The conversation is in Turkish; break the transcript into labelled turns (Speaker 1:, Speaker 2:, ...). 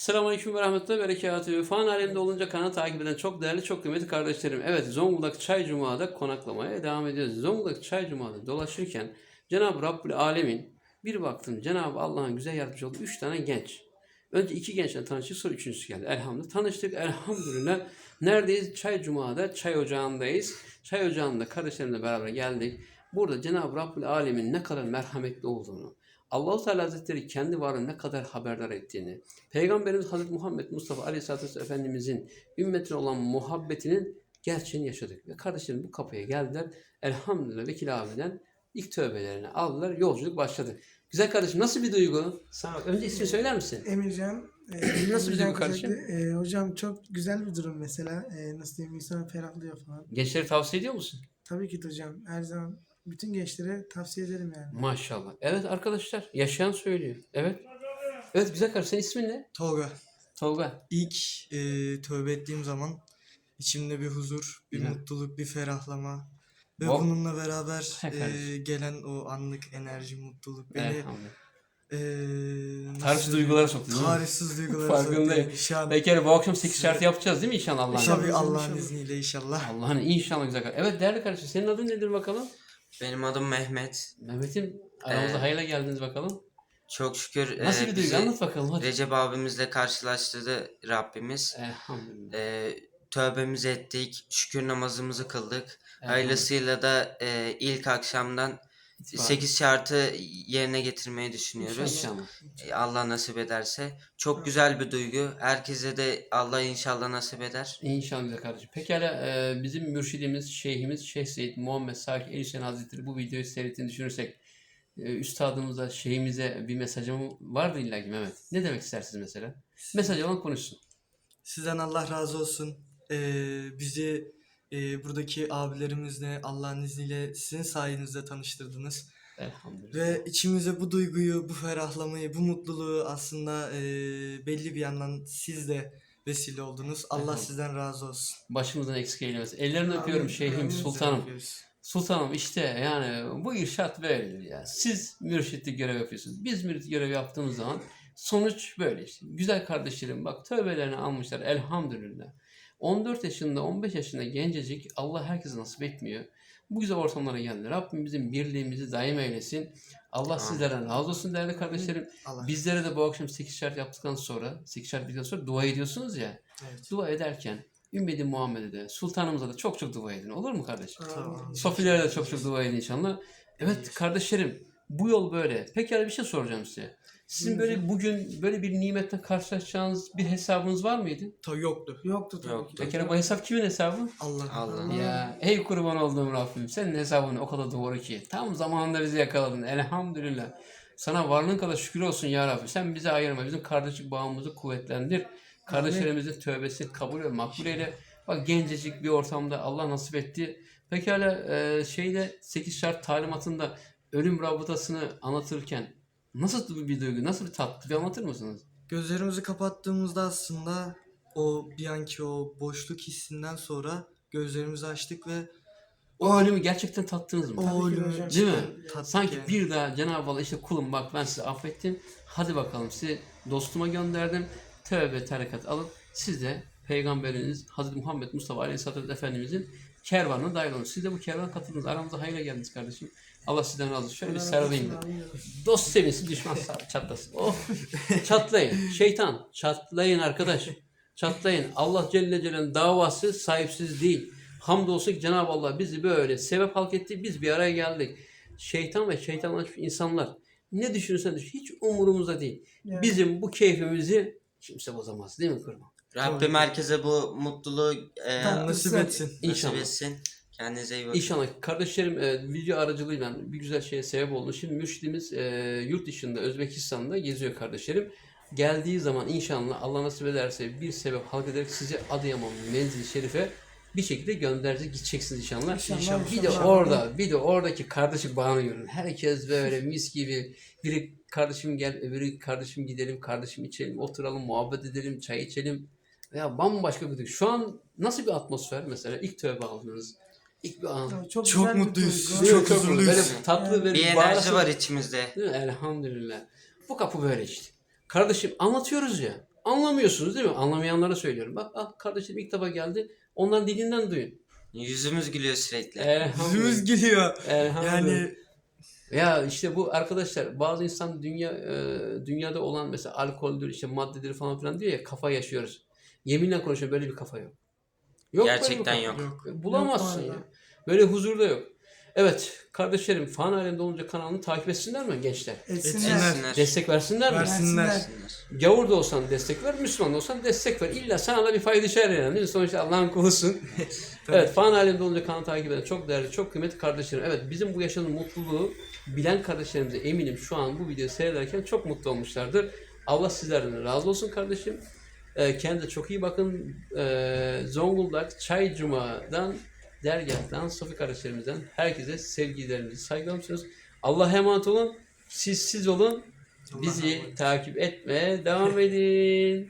Speaker 1: Selamünaleyküm ve rahmetullahi ve berekatühü. Fan aleminde olunca kanalı takip eden çok değerli, çok kıymetli kardeşlerim. Evet, Zonguldak Çay Cuma'da konaklamaya devam ediyoruz. Zonguldak Çay Cuma'da dolaşırken Cenab-ı Rabbül Alemin bir baktım Cenab-ı Allah'ın güzel yaratmış olduğu üç tane genç. Önce iki gençle tanıştık sonra üçüncüsü geldi. Elhamdülillah tanıştık elhamdülillah. Neredeyiz? Çay Cuma'da çay ocağındayız. Çay ocağında kardeşlerimle beraber geldik. Burada Cenab-ı Rabbül Alemin ne kadar merhametli olduğunu, Allahu Teala Hazretleri kendi varlığını ne kadar haberdar ettiğini, Peygamberimiz Hazreti Muhammed Mustafa Aleyhisselatü Vesselam Efendimizin ümmetine olan muhabbetinin gerçeğini yaşadık. Ve kardeşlerim bu kapıya geldiler. Elhamdülillah Vekil abiden ilk tövbelerini aldılar. Yolculuk başladı. Güzel kardeşim nasıl bir duygu? Sana önce ismini söyler misin?
Speaker 2: Emircan. e,
Speaker 1: Nasıl bir duygu kardeşim?
Speaker 2: E, hocam çok güzel bir durum mesela. E, nasıl diyeyim insan ferahlıyor falan.
Speaker 1: Gençlere tavsiye ediyor musun?
Speaker 2: Tabii ki hocam. Her zaman bütün gençlere tavsiye ederim yani.
Speaker 1: Maşallah. Evet arkadaşlar yaşayan söylüyor. Evet. Evet güzel kardeşim senin ismin ne?
Speaker 3: Tolga.
Speaker 1: Tolga.
Speaker 3: İlk e, tövbe ettiğim zaman içimde bir huzur, bir
Speaker 1: Güzel.
Speaker 3: mutluluk, bir ferahlama ve
Speaker 1: Bol-
Speaker 3: bununla beraber
Speaker 1: He
Speaker 3: e,
Speaker 1: kardeşim.
Speaker 3: gelen o anlık enerji, mutluluk beni
Speaker 1: Elhamdülillah.
Speaker 3: e, nasıl
Speaker 1: Tarifsiz
Speaker 3: söyleyeyim?
Speaker 1: duygulara soktu değil mi?
Speaker 3: Tarifsiz duygulara
Speaker 1: Farkındayım.
Speaker 3: soktu. Şu an
Speaker 1: Peki yani bu akşam 8 şartı yapacağız değil mi inşallah Allah'ın
Speaker 2: İnşallah.
Speaker 1: izniyle?
Speaker 3: tabii Allah'ın
Speaker 2: inşallah.
Speaker 3: izniyle inşallah.
Speaker 1: Allah'ın inşallah güzel kardeşim. Evet değerli kardeşim senin adın nedir bakalım?
Speaker 4: Benim adım Mehmet.
Speaker 1: Mehmet'im aramıza
Speaker 4: Ee,
Speaker 1: hayırla geldiniz bakalım.
Speaker 4: Çok şükür
Speaker 1: Nasıl
Speaker 4: e,
Speaker 1: bir duygu
Speaker 4: bizi
Speaker 1: anlat bakalım hadi.
Speaker 4: Recep abimizle karşılaştırdı Rabbimiz.
Speaker 1: Elhamdülillah.
Speaker 4: E, tövbemizi ettik, şükür namazımızı kıldık.
Speaker 1: Elhamdülillah.
Speaker 4: Hayırlısıyla da e, ilk akşamdan. 8 şartı yerine getirmeyi düşünüyoruz.
Speaker 1: İnşallah.
Speaker 4: E, Allah nasip ederse. Çok güzel bir duygu. Herkese de Allah inşallah nasip eder.
Speaker 1: İnşallah kardeşim. Pekala e, bizim mürşidimiz, şeyhimiz Şeyh Seyyid Muhammed Sakir Elişen Hazretleri bu videoyu seyrettiğini düşünürsek e, üstadımıza, şeyhimize bir mesajım vardı illa ki Mehmet. Ne demek istersiniz mesela? Mesaj olan konuşsun.
Speaker 3: Sizden Allah razı olsun. E, bizi e, buradaki abilerimizle Allah'ın izniyle sizin sayenizde tanıştırdınız.
Speaker 1: Elhamdülillah.
Speaker 3: Ve içimize bu duyguyu, bu ferahlamayı, bu mutluluğu aslında e, belli bir yandan siz de vesile oldunuz. Allah sizden razı olsun.
Speaker 1: Başımızdan eksik eylemesin. Ellerini
Speaker 2: Amin,
Speaker 1: öpüyorum şeyhim, sultanım.
Speaker 3: Öpüyoruz.
Speaker 1: Sultanım işte yani bu irşat böyledir ya. Siz mürşitlik görev yapıyorsunuz. Biz mürşitlik görev yaptığımız zaman sonuç böyle işte. Güzel kardeşlerim bak tövbelerini almışlar elhamdülillah. 14 yaşında 15 yaşında gencecik Allah herkese nasip etmiyor. Bu güzel ortamlara geldi. Rabbim bizim birliğimizi daim eylesin. Allah
Speaker 4: Amin.
Speaker 1: sizlerden razı olsun değerli kardeşlerim.
Speaker 3: Allah.
Speaker 1: Bizlere de bu akşam 8 şart yaptıktan sonra 8 şart bittikten sonra dua ediyorsunuz ya.
Speaker 3: Evet.
Speaker 1: Dua ederken Ümmeti Muhammed'e de sultanımıza da çok çok dua edin. Olur mu kardeşim?
Speaker 3: Tamam.
Speaker 1: Sofilere de çok çok dua edin inşallah. Evet kardeşlerim bu yol böyle. Pekala bir şey soracağım size. Sizin böyle bugün böyle bir nimetle karşılaşacağınız bir hesabınız var mıydı?
Speaker 3: Ta yoktu.
Speaker 2: Yoktu tabii
Speaker 4: Yoktu.
Speaker 2: ki.
Speaker 1: Pekala bu hesap kimin hesabı?
Speaker 3: Allah.
Speaker 4: Allah.
Speaker 1: Ya ey kurban olduğum Rabbim senin hesabın o kadar doğru ki. Tam zamanında bizi yakaladın elhamdülillah. Sana varlığın kadar şükür olsun ya Rabbi. Sen bizi ayırma. Bizim kardeşlik bağımızı kuvvetlendir. Kardeşlerimizin tövbesini kabul ve makbul eyle. Bak gencecik bir ortamda Allah nasip etti. Pekala e, şeyde 8 şart talimatında ölüm rabıtasını anlatırken nasıl bir duygu, nasıl bir tat bir anlatır mısınız?
Speaker 3: Gözlerimizi kapattığımızda aslında o bir anki o boşluk hissinden sonra gözlerimizi açtık ve
Speaker 1: O ölümü gerçekten tattınız mı?
Speaker 3: o ölümü.
Speaker 1: Değil mi?
Speaker 3: tattık
Speaker 1: Sanki
Speaker 3: yani.
Speaker 1: bir daha Cenab-ı Allah işte kulum bak ben sizi affettim. Hadi bakalım sizi dostuma gönderdim. Tövbe terekat alın. Siz de Peygamberiniz Hazreti Muhammed Mustafa Aleyhisselatü Vesselam Efendimizin kervanına dahil olun. Siz de bu kervana katıldınız. Aramıza hayırla geldiniz kardeşim. Allah sizden razı olsun. Şöyle bir sarılayım. Dost sevinsin, düşman çatlasın. Oh, çatlayın. Şeytan, çatlayın arkadaş. Çatlayın. Allah Celle Celle'nin davası sahipsiz değil. Hamdolsun ki Cenab-ı Allah bizi böyle sebep halk etti. Biz bir araya geldik. Şeytan ve şeytanlaşmış insanlar ne düşünürsen düşün. Hiç umurumuzda değil.
Speaker 2: Yani
Speaker 1: Bizim bu keyfimizi kimse bozamaz değil mi kurban?
Speaker 4: Rabbim herkese bu mutluluğu e,
Speaker 2: Tamam.
Speaker 3: nasip etsin.
Speaker 4: nasip
Speaker 1: İnşallah.
Speaker 4: etsin. Kendinize iyi bakın.
Speaker 1: İnşallah kardeşlerim e, video aracılığıyla bir güzel şeye sebep oldu. Şimdi mürşidimiz e, yurt dışında Özbekistan'da geziyor kardeşlerim. Geldiği zaman inşallah Allah nasip ederse bir sebep halk ederek sizi Adıyaman menzil şerife bir şekilde gönderecek gideceksiniz inşallah.
Speaker 2: İnşallah,
Speaker 1: Bir de
Speaker 2: inşallah.
Speaker 1: orada bir de oradaki kardeşlik bağını görün. Herkes böyle mis gibi biri kardeşim gel öbürü kardeşim gidelim kardeşim içelim oturalım muhabbet edelim çay içelim. Veya bambaşka bir duygu. Şu an nasıl bir atmosfer mesela ilk tövbe aldınız. İlk bir an.
Speaker 2: çok,
Speaker 3: Çok
Speaker 2: güzel bir
Speaker 3: mutluyuz.
Speaker 2: duygu.
Speaker 3: Çok
Speaker 1: Çok çok
Speaker 3: huzurluyuz.
Speaker 1: Böyle tatlı ve
Speaker 4: Bir enerji
Speaker 1: bağırası-
Speaker 4: var içimizde.
Speaker 1: Değil mi? Elhamdülillah. Bu kapı böyle işte. Kardeşim anlatıyoruz ya. Anlamıyorsunuz değil mi? Anlamayanlara söylüyorum. Bak ah kardeşim ilk defa geldi. Onların dilinden duyun.
Speaker 4: Yüzümüz gülüyor sürekli.
Speaker 1: Elhamdülillah.
Speaker 3: Yüzümüz gülüyor.
Speaker 1: Elhamdülillah.
Speaker 3: Yani
Speaker 1: Ya işte bu arkadaşlar bazı insan dünya e, dünyada olan mesela alkoldür işte maddedir falan filan diyor ya kafa yaşıyoruz. Yeminle konuşuyorum böyle bir kafa yok. Yok böyle bir
Speaker 4: Gerçekten
Speaker 1: kafa.
Speaker 4: yok.
Speaker 3: yok.
Speaker 1: Bulamazsın
Speaker 2: Yok
Speaker 1: ya. Böyle huzurda yok. Evet kardeşlerim fan alemde olunca kanalını takip etsinler mi gençler?
Speaker 2: Etsinler.
Speaker 3: Etsinler.
Speaker 1: Destek versinler mi?
Speaker 3: Versinler.
Speaker 2: Versinler.
Speaker 1: Gavur da olsan destek ver, Müslüman da olsan destek ver. İlla sana da bir fayda düşer yani değil mi? Sonuçta Allah'ın kulusun. Evet fan alemde olunca kanalı takip eden çok değerli, çok kıymetli kardeşlerim. Evet bizim bu yaşanan mutluluğu bilen kardeşlerimize eminim şu an bu videoyu seyrederken çok mutlu olmuşlardır. Allah sizlerden razı olsun kardeşim. Ee, kendinize çok iyi bakın. Ee, Zonguldak Çay Cuma'dan dergahtan, Sofi kardeşlerimizden herkese sevgilerimizi, saygılarımı sunuyoruz. Allah'a emanet olun. Siz siz olun. Bizi takip etmeye devam edin.